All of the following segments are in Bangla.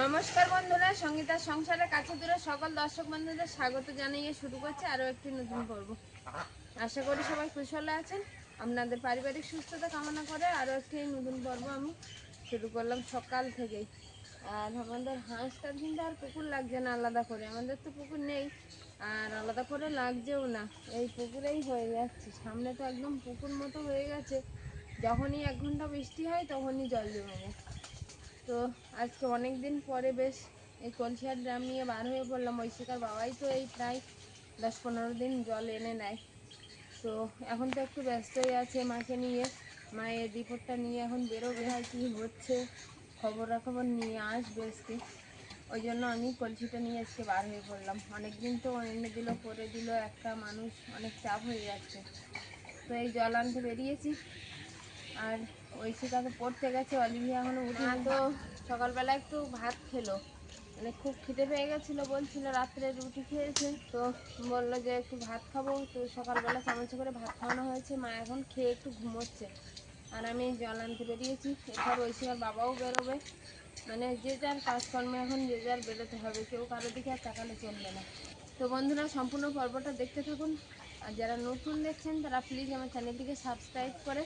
নমস্কার বন্ধুরা সঙ্গীতার সংসারের কাছে দূরে সকল দর্শক বন্ধুদের স্বাগত জানিয়ে শুরু করছে আরও একটি নতুন পর্ব। আশা করি সবাই কুশলে আছেন। আপনাদের পারিবারিক সুস্থতা কামনা করে আরও একটি নতুন পর্ব আমি শুরু করলাম সকাল থেকেই। আর আমাদের হাঁসটার কিন্তু আর পুকুর লাগছে না আলাদা করে। আমাদের তো পুকুর নেই, আর আলাদা করে লাগছেও না। এই পুকুরেই হয়ে যাচ্ছে। সামনে তো একদম পুকুর মতো হয়ে গেছে। যখনই এক ঘণ্টা বৃষ্টি হয় তখনই জল জমে যায়। তো আজকে অনেক দিন পরে বেশ এই কলসিয়ার ড্রাম নিয়ে বার হয়ে পড়লাম। ঐশিকার বাবাই তো এই প্রায় দশ পনেরো দিন জল এনে নেয় তো এখন তো একটু ব্যস্তই আছে মাকে নিয়ে। মায়ের রিপোর্টটা নিয়ে এখন বেরোবে আর কী হচ্ছে। খবরাখবর নিয়ে আসবে আজকে। ওই জন্য আমি কলসিটা নিয়ে আজকে বার হয়ে পড়লাম। অনেক দিন তো এনে দিল, করে দিল, একটা মানুষ অনেক চাপ হয়ে যাচ্ছে। তো এই জল আনতে বেরিয়েছি। আর ঐশিকা তো পড়তে গেছে, অলিভিয়া এখনও উঠে তো সকালবেলা একটু ভাত খেলো। মানে খুব খিদে পেয়ে গেছিল, বলছিল রাত্রে রুটি খেয়েছে। তো বলল যে একটু ভাত খাব। তো সকালবেলা চামচে করে ভাত খাওয়ানো হয়েছে। মা এখন খেয়ে একটু ঘুমোচ্ছে। আর আমি জল আনতে বেরিয়েছি। এরপর ঐশিকার বাবাও বেরোবে। মানে যে যার কাজকর্মে এখন, যে যার বেরোতে হবে। কেউ কারও দিকে আর তাকালে চলবে না। তো বন্ধুরা, সম্পূর্ণ পর্বটা দেখতে থাকুন। আর যারা নতুন দেখছেন, তারা প্লিজ আমার চ্যানেলটিকে সাবস্ক্রাইব করে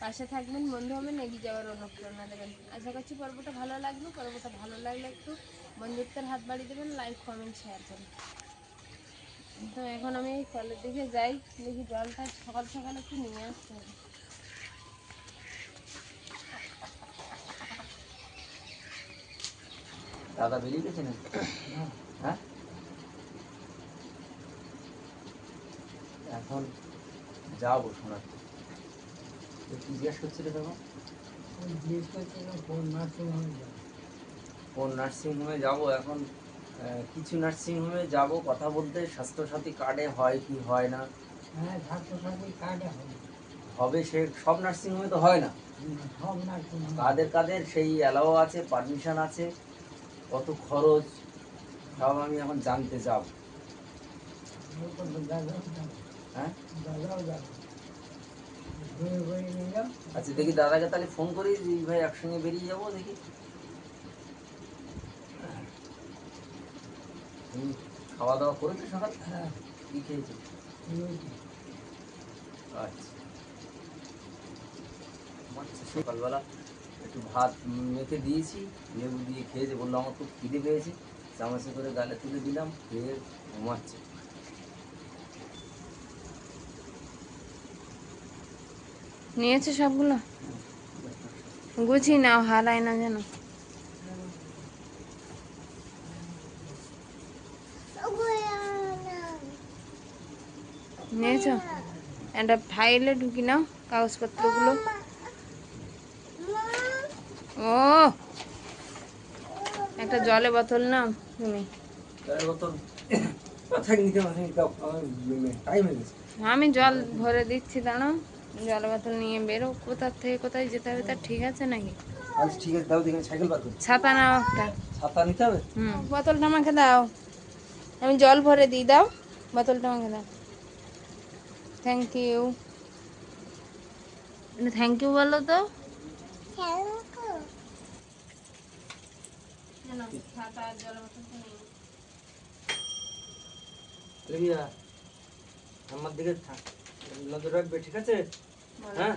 পাশে থাকবেন। বন্ধু হবেন, এগিয়ে যাওয়ার অনুপ্রেরণা দেবেন। আশা করছি পর্বটা ভালো লাগবে পর্বটা ভালো লাগলে একটু বন্ধুত্বের হাত বাড়িয়ে দেবেন লাইক কমেন্ট শেয়ার করুন। তো এখন আমি এই কলের দিকে যাই দেখি জলটা সকাল সকাল একটু নিয়ে আসতে হবে। দাদা বেরিয়ে গেছে না হ্যাঁ? এখন যাব শোনাতে তো কি জিজ্ঞেস করছিলে তখন কোন নার্সিংহোমে যাব এখন কিছু নার্সিংহোমে যাব কথা বলতে স্বাস্থ্যসাথী কার্ডে হয় কি হয় না? হ্যাঁ কার্ডে হবে। সে সব নার্সিংহোমে তো হয় না? কাদের কাদের সেই অ্যালাও আছে পারমিশন আছে কত খরচ সব আমি এখন জানতে যাব। হ্যাঁ? আচ্ছা দেখি দাদাকে তাহলে ফোন করি ভাই একসঙ্গে বেরিয়ে যাব দেখি। খাওয়া দাওয়া করেছ সকাল? হ্যাঁ। কি খেয়েছো? আচ্ছা। সকালবেলা একটু ভাত মেখে দিয়েছি, লেবু দিয়ে খেয়েছে, বলল আমার খুব খিদে পেয়েছে, চামচে করে গালে তুলে দিলাম, খেয়ে ঘুমাচ্ছে। নিয়েছে সবগুলো? গুছিয়ে নাও, হারায় না যেন। নিয়েছো একটা ফাইলে ঢুকি নাও কাগজপত্রগুলো। ও! একটা জলে বোতল নাও তুমি আমি জল ভরে দিচ্ছি দাঁড়াও। জল বোতল নিয়ে বেরো। কোথা থেকে কোথায় যেতে হবে তা ঠিক আছে নাকি? আচ্ছা ঠিক আছে তাও দেখে সাইকেল বার ছাতা নাও একটা। ছাতা নিতে হবে? হুম বোতলটা আমাকে দাও। আমি জল ভরে দিই দাও। বোতলটা আমাকে দাও। থ্যাংক ইউ থ্যাংক ইউ বলো তো আমার দিকে নজর রাখবে ঠিক আছে? হ্যাঁ।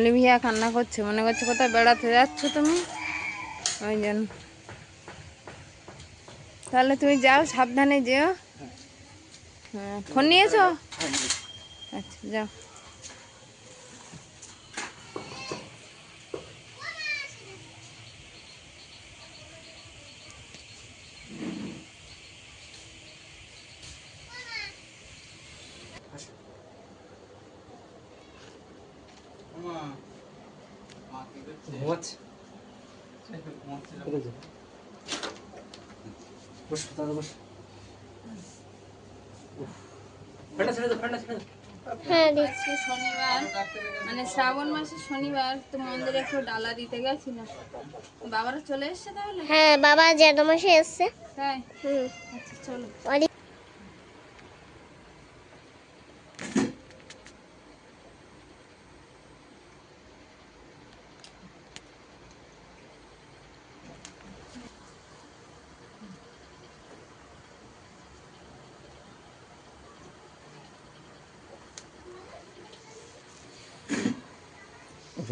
হ্যাঁ ভিয়া কান্না করছে মনে করছে কোথায় বেড়াতে যাচ্ছ তুমি? ওই জন্য। তাহলে তুমি যাও সাবধানে যেও। হ্যাঁ ফোন নিয়েছো। আচ্ছা যাও। ঘুমাচ্ছে বস দাদা বস। হ্যাঁ আজকে শনিবার। মানে শ্রাবণ মাসের শনিবার তো মন্দিরে একটু ডালা দিতে গেছিলাম। বাবারা চলে এসছে তাহলে? হ্যাঁ বাবা এসছে। তাই? হুম। আচ্ছা চলো অনেক উপরতে কি আছে জলের বোতল হ্যাঁ? জলের বোতল তুমি খাইয়ে নিয়েছো হ্যাঁ ওই ব্যাগে নাও তাহলে জলের বোতল এই ব্যাগে নেবে বড় ব্যাগ এই ফোন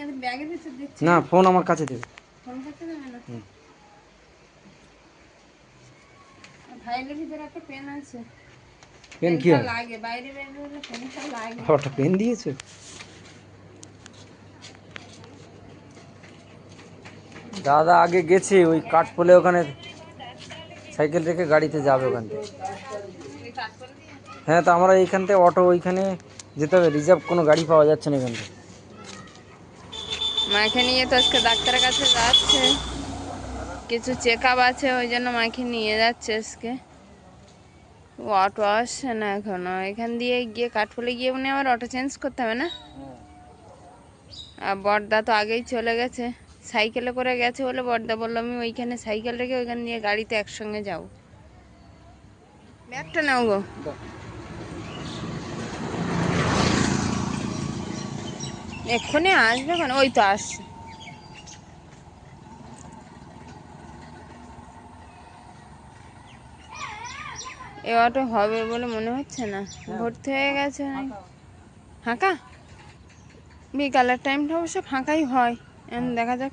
এর ব্যাগের ভিতর দিচ্ছি। না ফোন আমার কাছে দেবে একটা পেন আছে। পেন কি লাগে বাইরে ওটা পেন দিয়েছ? দাদা আগে গেছে ওই কাঠপোলে ওখানে সাইকেল রেখে গাড়িতে যাবে ওখান থেকে। হ্যাঁ তো আমরা এইখান থেকে অটো ওইখানে যেতে হবে রিজার্ভ কোনো গাড়ি পাওয়া যাচ্ছে না এখান থেকে। মাকে নিয়ে তো আজকে ডাক্তারের কাছে যাচ্ছে। কিছু চেক আপ আছে ওই জন্য মাকে নিয়ে যাচ্ছে আজকে। অটো আসছে না এখনও। এখান দিয়ে গিয়ে কাঠফুলে গিয়ে মনে হয় আবার অটো চেঞ্জ করতে হবে না? আর বর্দা তো আগেই চলে গেছে। সাইকেলে করে গেছে বলে বর্দা বলল আমি ওইখানে সাইকেল রেখে ওইখান দিয়ে গাড়িতে একসঙ্গে যাও ব্যাগটা নাও গো। এক্ষুনি আসবে কেন ওই তো আসছে। এ অটো হবে বলে মনে হচ্ছে না? ভর্তি হয়ে গেছে ফাঁকা? বিকালের টাইমটা অবশ্য ফাঁকাই হয়। এখন দেখা যাক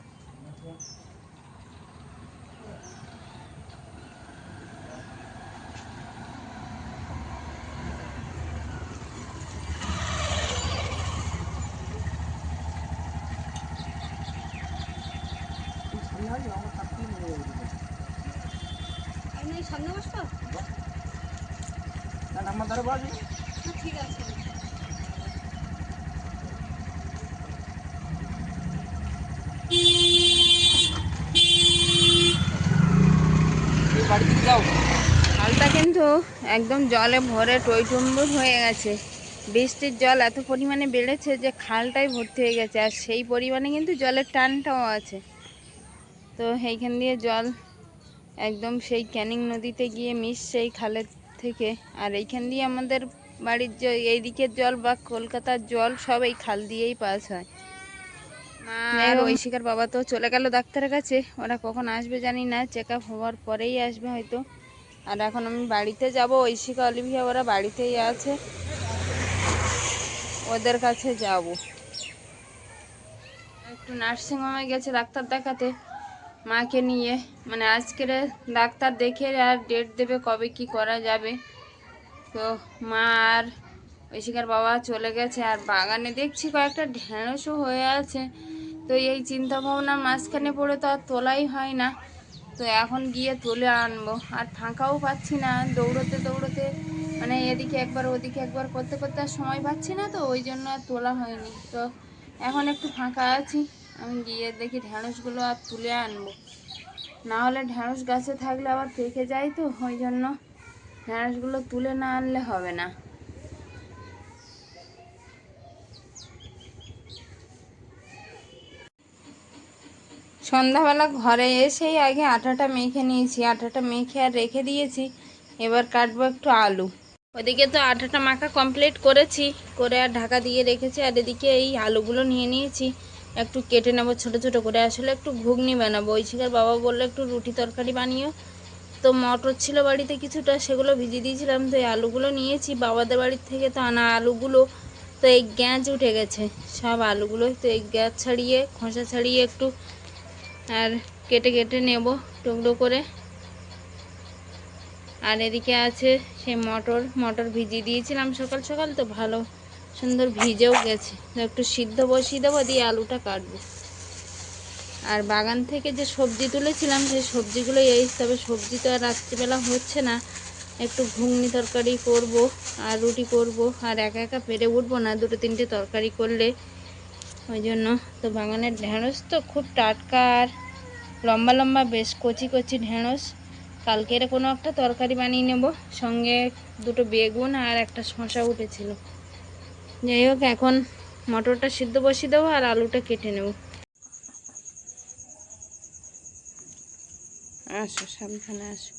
সামনে বসবো ঠিক আছে হালটা কিন্তু একদম জলে ভরে টইটুম্বুর হয়ে গেছে। বৃষ্টির জল এত পরিমাণে বেড়েছে যে খালটাই ভর্তি হয়ে গেছে আর সেই পরিমাণে কিন্তু জলের টানটাও আছে। তো এইখান দিয়ে জল একদম সেই ক্যানিং নদীতে গিয়ে মিশ সেই খালের থেকে আর এইখান দিয়ে আমাদের বাড়ির যে এইদিকের জল বা কলকাতার জল সব এই খাল দিয়েই পাস হয়। আর ঐশিকার বাবা তো চলে গেল ডাক্তারের কাছে ওরা কখন আসবে জানি না চেক আপ হওয়ার পরেই আসবে হয়তো। আর এখন আমি বাড়িতে যাব, ঐশিকা অলিভিয়া ওরা বাড়িতেই আছে। ওদের কাছে যাব। একটু নার্সিংহোমে গেছে ডাক্তার দেখাতে, মাকে নিয়ে। মানে আজকের ডাক্তার দেখে আর ডেট দেবে কবে কি করা যাবে। তো মা আর ঐশিকার বাবা চলে গেছে, আর বাগানে দেখছি কয়েকটা ঢেঁড়সও হয়ে আছে। তো এই চিন্তা ভাবনার মাঝখানে পড়ে তো আর তোলাই হয় না। তো এখন গিয়ে তুলে আনব। আর ফাঁকাও পাচ্ছি না, দৌড়তে দৌড়তে। মানে এদিকে একবার ওদিকে একবার করতে করতে আর সময় পাচ্ছি না তো, ওই জন্য আর তোলা হয়নি। তো এখন একটু ফাঁকা আছি, আমি গিয়ে দেখি ঢ্যাঁড়সগুলো আর তুলে আনব। না হলে ঢ্যাঁড়স গাছে থাকলে আবার পেকে যায় তো, ওই জন্য ঢ্যাঁড়সগুলো তুলে না আনলে হবে না। সন্ধ্যাবেলা ঘরে এসেই আগে আটাটা মেখে নিয়েছি। আটাটা মেখে আর রেখে দিয়েছি। এবার কাটবো একটু আলু। ওদিকে তো আটাটা মাখা কমপ্লিট করেছি। করে আর ঢাকা দিয়ে রেখেছি আর এদিকে এই আলুগুলো নিয়ে নিয়েছি। একটু কেটে নেব ছোটো ছোটো করে। আসলে একটু ঘুগনি বানাবো। ঐশিকার বাবা বলল একটু রুটি তরকারি বানিও। তো মটর ছিল বাড়িতে কিছুটা, সেগুলো ভিজিয়ে দিয়েছিলাম। তো এই আলুগুলো নিয়েছি। বাবাদের বাড়ির থেকে তো আনা আলুগুলো। তো এই গ্যাঁচ উঠে গেছে। সব আলুগুলো তো এই গ্যাঁচ ছাড়িয়ে, খোসা ছাড়িয়ে একটু আর কেটে কেটে নেব টুকরো করে। আর এদিকে আছে সে মটর। মটর ভিজিয়ে দিয়েছিলাম সকাল সকাল তো ভালো সুন্দর ভিজেও গেছে। একটু সিদ্ধ বসিয়ে দেবো, দিয়ে আলুটা কাটবো। আর বাগান থেকে যে সবজি তুলেছিলাম, সেই সবজিগুলো এই, তবে সবজি তো আর রাত্রিবেলা হচ্ছে না। একটু ঘুগনি তরকারি করব আর রুটি করব। আর একা একা পেরে উঠবো না, দুটো তিনটে তরকারি করলে ওই জন্য তো বাগানের ঢেঁড়স তো খুব টাটকা আর লম্বা লম্বা বেশ কচি কচি ঢেঁড়স। কালকের কোনো একটা তরকারি বানিয়ে নেব, সঙ্গে দুটো বেগুন আর একটা শশা উঠেছিল। যাই হোক, এখন মটরটা সিদ্ধ বসিয়ে দেবো আর আলুটা কেটে নেব। আসো সাবধানে আসো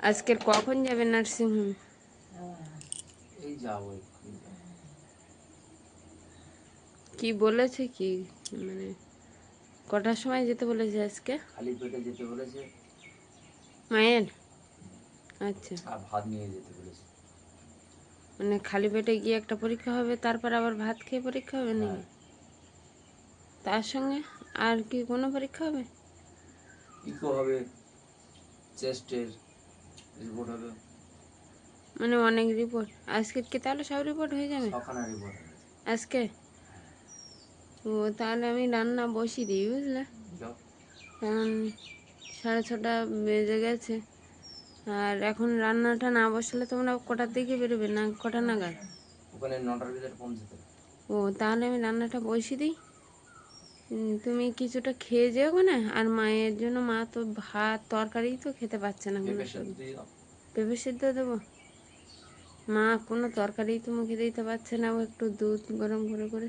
আজকের কখন যাবে নার্সিংহোম এই যাব। কি বলেছে কি? মানে কটার সময় যেতে বলেছে আজকে? খালি পেটে যেতে বলেছে। মায়ের? আচ্ছা। আর ভাত নিয়ে যেতে বলেছে। মানে খালি পেটে গিয়ে একটা পরীক্ষা হবে তারপর আবার ভাত খেয়ে পরীক্ষা হবে নাকি? হ্যাঁ। তার সঙ্গে আর কি কোনো পরীক্ষা হবে? ইকো হবে চেস্টের রিপোর্ট মানে অনেক রিপোর্ট আজকে কি তাহলে সব রিপোর্ট হয়ে যাবে? রিপোর্ট আজকে? ও তাহলে আমি রান্না বসিয়ে দিই বুঝলে? কারণ সাড়ে ছটা বেজে গেছে। আর এখন রান্নাটা না বসালে তোমরা কটার দিকে বেরোবে না কটা নাগাদ? ওখানে নটার ভিতরে পৌঁছতে ও তাহলে আমি রান্নাটা বসিয়ে দিই। তুমি কিছুটা খেয়ে যেও না আর মায়ের জন্য মা তো ভাত তরকারি তো খেতে পাচ্ছে না পেঁপে। সেদ্ধ দেবো? মা কোনো তরকারি তো মুখে দিতে পারছে না ও একটু দুধ গরম করে করে।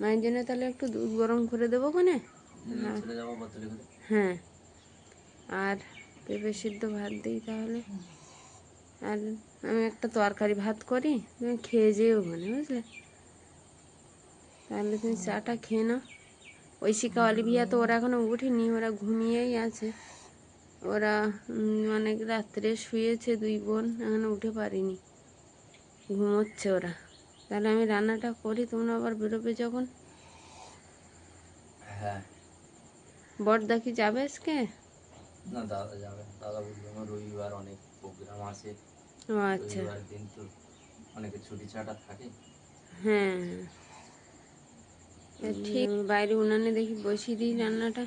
মায়ের জন্য তাহলে একটু দুধ গরম করে দেবো কোনে করে হ্যাঁ। আর পেঁপে সিদ্ধ ভাত দিই তাহলে। আর আমি একটা তরকারি ভাত করি তুমি খেয়ে যেও মানে বুঝলে? তাহলে তুমি চাটা খেয়ে নাও। ঐশিকা অলিভিয়া তো ওরা এখনও উঠেনি ওরা ঘুমিয়েই আছে। ওরা অনেক রাত্রে শুয়েছে দুই বোন এখনও উঠে পারিনি। ঘুমোচ্ছে ওরা। তাহলে আমি রান্নাটা করি তোমরা আবার বেরোবে যখন? হ্যাঁ। বড়দা কি যাবে আজকে? না দাদা যাবে দাদা বলল আমার রবিবার অনেক প্রোগ্রাম আছে। ও আচ্ছা। রবিবার দিন তো অনেকে ছুটি ছাটা থাকে। হ্যাঁ। ঠিক বাইরে উনানে দেখি বসিয়ে দিই রান্নাটা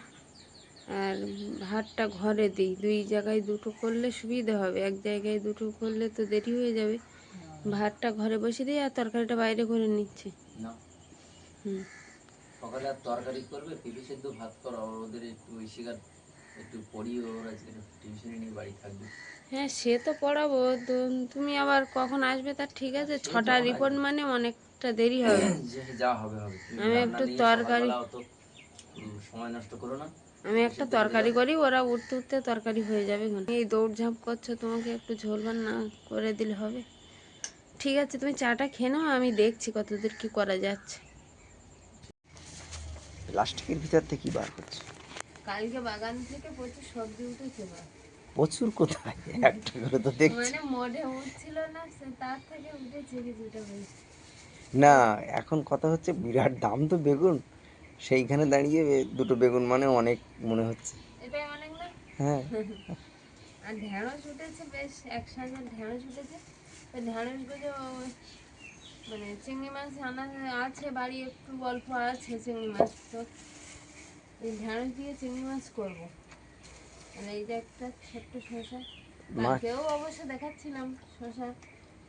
আর ভাতটা ঘরে দিই। দুই জায়গায় দুটো করলে সুবিধা হবে এক জায়গায় দুটো করলে তো দেরি হয়ে যাবে। ভাতটা ঘরে বসিয়ে দিই আর তরকারিটা বাইরে করে নিচ্ছি। না। হুম। সকালে আর তরকারি করবে পেঁপে সেদ্ধ ভাত করো ওদের একটু শিকার একটু পড়িয়ে ওরা টিউশনে নিয়ে বাড়ি থাকবে। হ্যাঁ সে তো পড়াবো। তুমি আবার কখন আসবে তার ঠিক আছে। ছটা রিপোর্ট মানে অনেকটা দেরি হবে। যা হবে হবে। আমি একটু তরকারি- সময় নষ্ট করো না। আমি একটা তরকারি করি ওরা উঠতে উঠতে তরকারি হয়ে যাবে এই দৌড়ঝাঁপ করছ তোমাকে একটু ঝোল না করে দিলে হবে। ঠিক আছে তুমি চাটা খেয়ে নাও আমি দেখছি কতদূর কি করা যাচ্ছে। প্লাস্টিকের ভিতর থেকে কি বার করছে কালকে বাগান থেকে প্রচুর সবজি উঠেছে প্রচুর কোথায়? একটা করে তো দেখছি। মানে মোড়ে উঠছিল না সে তার থেকে উঠেছে কিছুটা বেশি। না এখন কথা হচ্ছে বিরাট দাম তো বেগুন। সেইখানে দাঁড়িয়ে দুটো বেগুন মানে অনেক মনে হচ্ছে। এটাই অনেক না? হ্যাঁ। আর ঢেঁড়স উঠেছে বেশ একসাথে ঢেঁড়স উঠেছে। ঢেঁড়সগুলো মানে চিংড়ি মাছ আনা আছে বাড়ি একটু অল্প আছে চিংড়ি মাছ। তো এই ঢেঁড়স দিয়ে চিংড়ি মাছ করব। মানে একটা ছোট্ট শসা। কেউ অবশ্য দেখাচ্ছিলাম শসা।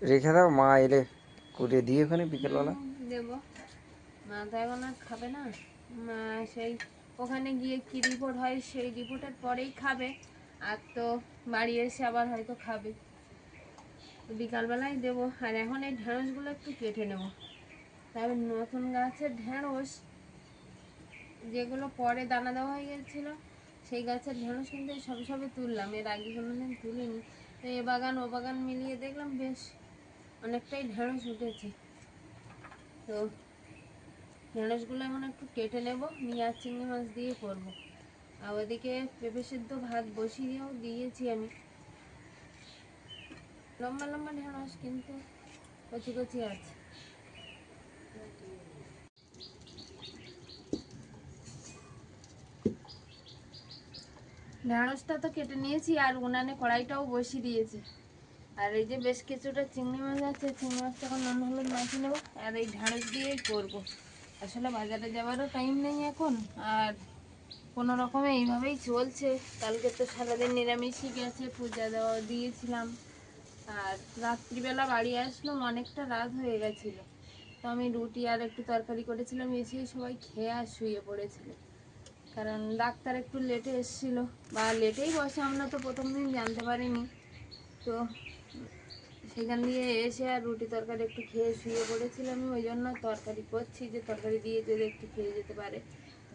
রেখে দাও মা এলে করে দিয়ে ওখানে বিকেলবেলা। দেবো। মা তো এখন আর খাবে না। মা সেই ওখানে গিয়ে কি রিপোর্ট হয় সেই রিপোর্টের পরেই খাবে। আর তো বাড়ি এসে আবার হয়তো খাবে। বিকালবেলায় দেবো। আর এখন এই ঢেঁড়সগুলো একটু কেটে নেব। তবে নতুন গাছের ঢেঁড়স যেগুলো পরে দানা দেওয়া হয়ে গেছিল, সেই গাছের ঢেঁড়স কিন্তু সবে সবে তুললাম। এর আগে কোনো দিন তুলিনি। তো এ বাগান ও বাগান মিলিয়ে দেখলাম বেশ অনেকটাই ঢেঁড়স উঠেছে। তো ঢেঁড়সগুলো এখন একটু কেটে নেব নিয়ে আর চিংড়ি মাছ দিয়ে করব। আর ওদিকে পেঁপে সেদ্ধ ভাত বসিয়ে দিয়েও দিয়েছি আমি। লম্বা লম্বা ঢেঁড়স কিন্তু কচি কচি আছে। ঢেঁড়সটা তো কেটে নিয়েছি আর উনানে কড়াইটাও বসিয়ে দিয়েছি। আর এই যে বেশ কিছুটা চিংড়ি মাছ আছে, চিংড়ি মাছটা এখন নুন হলুদ মাখিয়ে নেব। আর এই ঢ্যাঁড়স দিয়েই করব। আসলে বাজারে যাওয়ারও টাইম নেই এখন, আর কোনো রকমে এইভাবেই চলছে। কালকে তো সারাদিন নিরামিষই গেছে, পূজা দেওয়া দিয়েছিলাম। আর রাত্রিবেলা বাড়ি আসলাম, অনেকটা রাত হয়ে গেছিল। তো আমি রুটি আর একটু তরকারি করেছিলাম, এসেই সবাই খেয়ে আর শুয়ে পড়েছিল। কারণ ডাক্তার একটু লেটে এসেছিল, বা লেটেই বসে আমরা তো প্রথম দিন জানতে পারিনি। তো সেখান দিয়ে এসে আর রুটি তরকারি একটু খেয়ে শুয়ে পড়েছিলাম, ওই জন্য তরকারি করছি, যে তরকারি দিয়ে যদি একটু খেয়ে যেতে পারে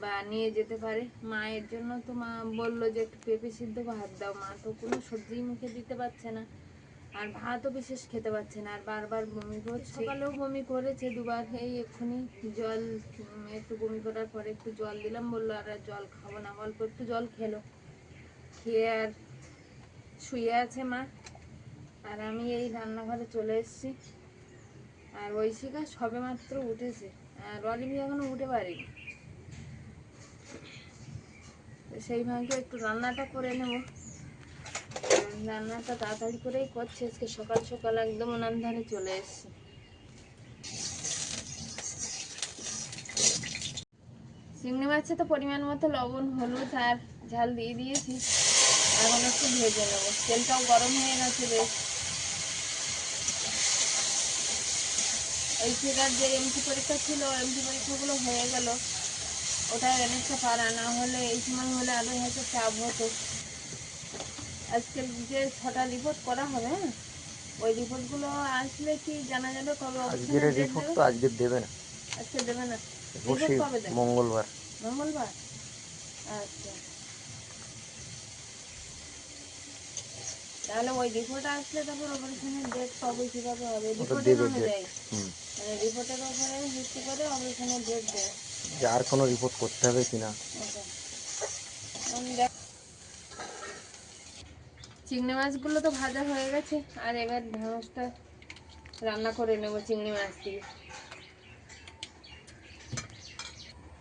বা নিয়ে যেতে পারে। মায়ের জন্য তো মা বলল যে একটু পেঁপে সিদ্ধ ভাত দাও, মা তো কোনো সবজি মুখে দিতে পারছে না। আর ভাতও বিশেষ খেতে পারছে না, আর বারবার বমি করছে। সকালেও বমি করেছে, দুবার এই এক্ষুনি জল একটু বমি করার পরে একটু জল দিলাম, বলল আর জল খাব না, অল্প একটু জল খেলো। খেয়ে আর শুয়ে আছে মা। আর আমি এই রান্নাঘরে চলে এসেছি। আর ঐশিকা সবে মাত্র উঠেছে। আর অলিভি এখনও উঠে পারেনি। সেই ভাগে একটু রান্নাটা করে নেব। রান্নাটা তাড়াতাড়ি করেই করছে। আজকে সকাল সকাল একদম ওনার ধারে চলে এসেছি। চিংড়ি মাছে তো পরিমাণ মতো লবণ, হলুদ আর ঝাল দিয়ে দিয়েছি। এখন একটু ভেজে নেব। তেলটাও গরম হয়ে গেছে বেশ। এই ফিগার যে এমসি পরীক্ষা ছিল এমসি পরীক্ষাগুলো হয়ে গেল। ওটা অনেকটা পারা না হলে এই সময় হলে আরও হয়তো চাপ হতো। আজকে যে ছটা রিপোর্ট করা হবে হ্যাঁ? ওই রিপোর্টগুলো আসলে কি জানা যাবে কবে আজকের রিপোর্ট? তো আজকে দেবে না। আজকে দেবে না। মঙ্গলবার। মঙ্গলবার? আচ্ছা। তাহলে ওই রিপোর্ট আসলে তারপর অপারেশনের ডেট কবে কীভাবে হবে? রিপোর্টের অনুযায়ী রিপোর্টের উপরে ভিত্তি করে অপারেশনের ডেট যে আর কোনো রিপোর্ট করতে হবে কিনা? আচ্ছা। চিংড়ি মাছগুলো তো ভাজা হয়ে গেছে আর এবার ঢেঁড়সটা রান্না করে নেব চিংড়ি মাছ দিয়ে।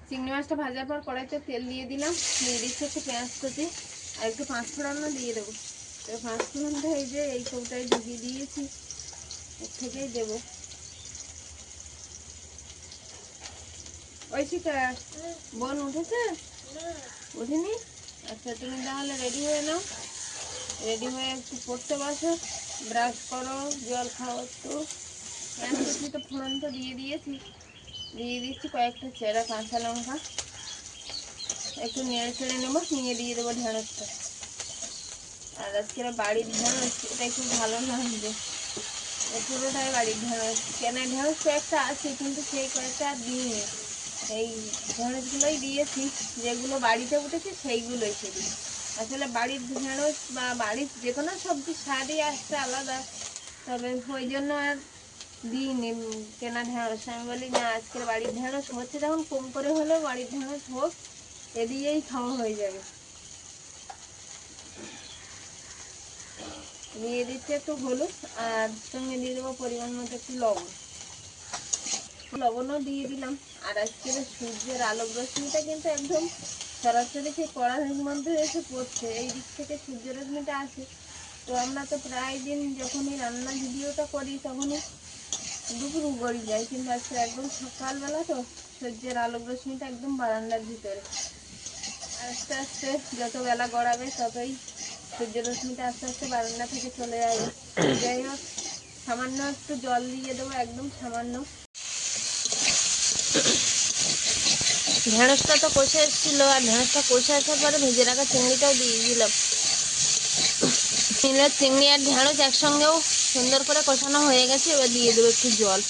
চিংড়ি মাছটা ভাজার পর কড়াইতে তেল দিয়ে দিলাম দিয়ে দিচ্ছি একটু পেঁয়াজ কুচি আর একটু পাঁচ ফোড়ানো দিয়ে দেবো। তো পাঁচ ফোড়নটা এই যে এই কৌটায় ঢুকিয়ে দিয়েছি এর থেকেই দেবো। ওই শিকা বোন উঠেছে? উঠিনি? আচ্ছা তুমি তাহলে রেডি হয়ে নাও। রেডি হয়ে একটু পড়তে বসো। ব্রাশ করো, জল খাও একটু। পেঁয়াজ কুচি তো ফোড়ন তো দিয়ে দিয়েছি। দিয়ে দিচ্ছি কয়েকটা চেরা কাঁচা লঙ্কা। একটু নেড়ে চেড়ে নেব, নিয়ে দিয়ে দেবো ঢেঁড়সটা। আর আজকে বাড়ির ঢেঁড়স, এটা একটু ভালো লাগবে এ পুরোটাই বাড়ির ঢেঁড়স। কেনা, ঢেঁড়স কয়েকটা আছে, কিন্তু সেই কয়েকটা আর দিইনি। এই ঢেঁড়সগুলোই দিয়েছি, যেগুলো বাড়িতে উঠেছে সেইগুলোই শুধু আসলে বাড়ির ঢেঁড়স বা বাড়ির যে কোনো সবজি স্বাদই আসছে আলাদা, তবে ওই জন্য আর দিইনি কেনা ঢেঁড়স আমি বলি, না, আজকের বাড়ির ঢেঁড়স হচ্ছে তখন কম করে হলেও বাড়ির ঢেঁড়স হোক, এ দিয়েই খাওয়া হয়ে যাবে। দিয়ে দিচ্ছে একটু হলুদ, আর সঙ্গে দিয়ে দেবো পরিমাণ মতো একটু লবণ। লবণও দিয়ে দিলাম। আর আজকের সূর্যের আলোক রশ্মিটা কিন্তু একদম সরাসরি সেই কড়াইয়ের মধ্যে এসে পড়ছে। এই দিক থেকে সূর্য রশ্মিটা আসে। তো আমরা তো প্রায় দিন যখনই রান্না ভিডিওটা করি, তখনই দুপুর গড়ি যাই কিন্তু আজকে একদম সকালবেলা তো সূর্যের আলোক রশ্মিটা একদম বারান্দার ভিতরে। আস্তে আস্তে যত বেলা গড়াবে, ততই সূর্য রশ্মিটা আস্তে আস্তে বারান্দা থেকে চলে যাবে যাই হোক, সামান্য একটু জল দিয়ে দেবো, একদম সামান্য। ঢেঁড়সটা তো কষে এসেছিল, আর ঢেঁড়সটা কষে আসার পরে ভেজে রাখা চিংড়িটাও দিয়ে দিলাম। নিলে চিংড়ি আর ঢেঁড়স একসঙ্গেও সুন্দর করে কষানো হয়ে গেছে, এবার দিয়ে দেবো একটু জল।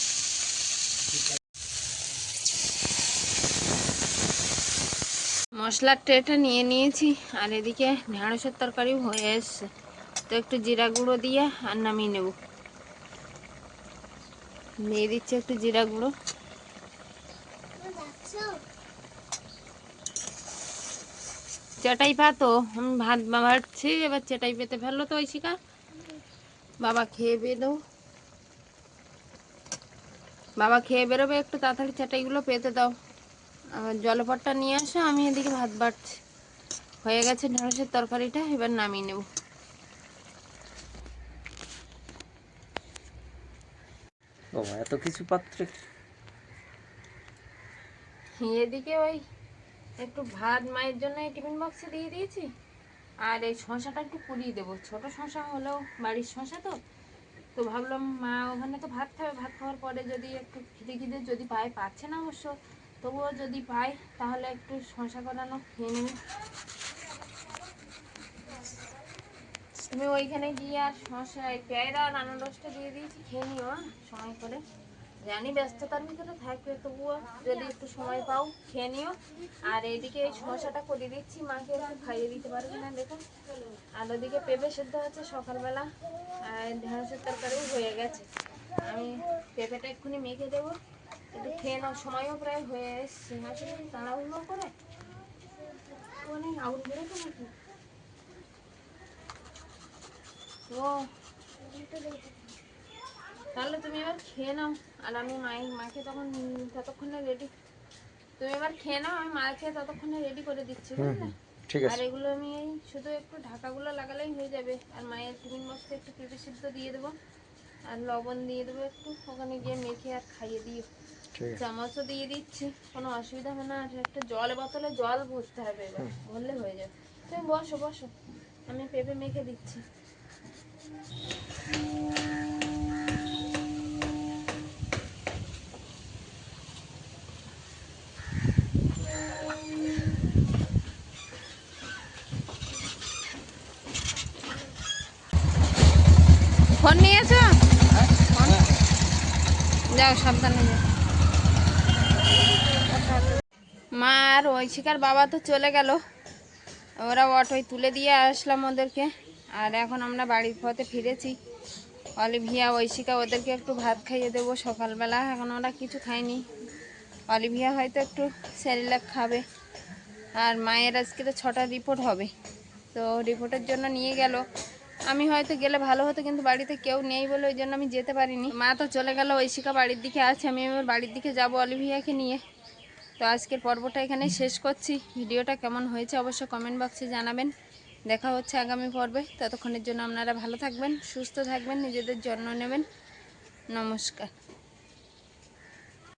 মশলার ট্রেটা নিয়ে নিয়েছি, আর এদিকে ঢেঁড়সের তরকারিও হয়ে এসছে। তো একটু জিরা গুঁড়ো দিয়ে আর নামিয়ে নেব। দিয়ে দিচ্ছি একটু জিরা গুঁড়ো। চেটাই পাতো আমি ভাত বাড়ছি এবার চেটাই পেতে ফেলল তো ঐশিকা। বাবা খেয়ে দাও বাবা খেয়ে বেরোবে একটু তাড়াতাড়ি চেটাইগুলো পেতে দাও। আবার জলপটটা নিয়ে আসো আমি এদিকে ভাত বাড়ছি। হয়ে গেছে ঢেঁড়সের তরকারিটা এবার নামিয়ে নেব। এত কিছু পাত্রে এদিকে ওই একটু ভাত মায়ের জন্য এই টিফিন বক্সে দিয়ে দিয়েছি। আর এই শশাটা একটু পুড়িয়ে দেবো। ছোট শশা হলেও বাড়ির শশা তো। তো ভাবলাম মা ওখানে তো ভাত খাবে। ভাত খাওয়ার পরে যদি একটু খিদে খিদে যদি পায় পাচ্ছে না অবশ্য। তবুও যদি পায় তাহলে একটু শশা করানো খেয়ে নেবে তুমি ওইখানে গিয়ে আর শশা পেয়ারা আর আনারসটা দিয়ে দিয়েছি খেয়ে নিও হ্যাঁ, সময় করে। জানি ব্যস্ততার ভিতরে থাকবে তবুও যদি একটু সময় পাও খেয়ে নিও। আর এইদিকে এই সমস্যাটা করে দিচ্ছি মাকে খাইয়ে দিতে পারবে না দেখুন। আর ওদিকে পেঁপে সেদ্ধ হচ্ছে সকালবেলা আর ঢেঁড়সের তরকারিও হয়ে গেছে। আমি পেঁপেটা এক্ষুনি মেখে দেবো। একটু খেয়ে নাও সময়ও প্রায় হয়ে এসছে। আসলে তাড়াহুড়ো করে। অনেক আউট বেরোতো নাকি? ও। তাহলে তুমি এবার খেয়ে নাও। আর আমি মায়ের মাকে তখন ততক্ষণে রেডি তুমি এবার খেয়ে নাও আমি মাকে ততক্ষণে রেডি করে দিচ্ছি বুঝলে? ঠিক আর এগুলো আমি এই শুধু একটু ঢাকাগুলো লাগালেই হয়ে যাবে। আর মায়ের টিফিন বক্সে একটু পেঁপে সিদ্ধ দিয়ে দেবো। আর লবণ দিয়ে দেবো একটু। ওখানে গিয়ে মেখে আর খাইয়ে দিও। আছে। চামচও দিয়ে দিচ্ছি। কোনো অসুবিধা হবে না। আর একটা জল বোতলে জল ভরতে হবে এবার। ভরলে হয়ে যাবে। তুমি বসো বসো। আমি পেঁপে মেখে দিচ্ছি ফোন নিয়েছো ফোন? যাও সাবধানে যাও মা আর ঐশিকার বাবা তো চলে গেল। ওরা অটোয় তুলে দিয়ে আসলাম ওদেরকে। আর এখন আমরা বাড়ির পথে ফিরেছি। অলিভিয়া, ঐশিকা, ওদেরকে একটু ভাত খাইয়ে দেবো সকালবেলা। এখন ওরা কিছু খায়নি। অলিভিয়া হয়তো একটু স্যারিলাক খাবে। আর মায়ের আজকে তো ছটা রিপোর্ট হবে। তো রিপোর্টের জন্য নিয়ে গেল। আমি হয়তো গেলে ভালো হতো, কিন্তু বাড়িতে কেউ নেই বলে ওই জন্য আমি যেতে পারিনি। মা তো চলে গেল, ঐশিকা বাড়ির দিকে আছে। আমি এবার বাড়ির দিকে যাব অলিভিয়াকে নিয়ে। তো আজকের পর্বটা এখানে শেষ করছি। ভিডিওটা কেমন হয়েছে অবশ্যই কমেন্ট বক্সে জানাবেন। দেখা হচ্ছে আগামী পর্বে। ততক্ষণের জন্য আপনারা ভালো থাকবেন, সুস্থ থাকবেন, নিজেদের যত্ন নেবেন। নমস্কার।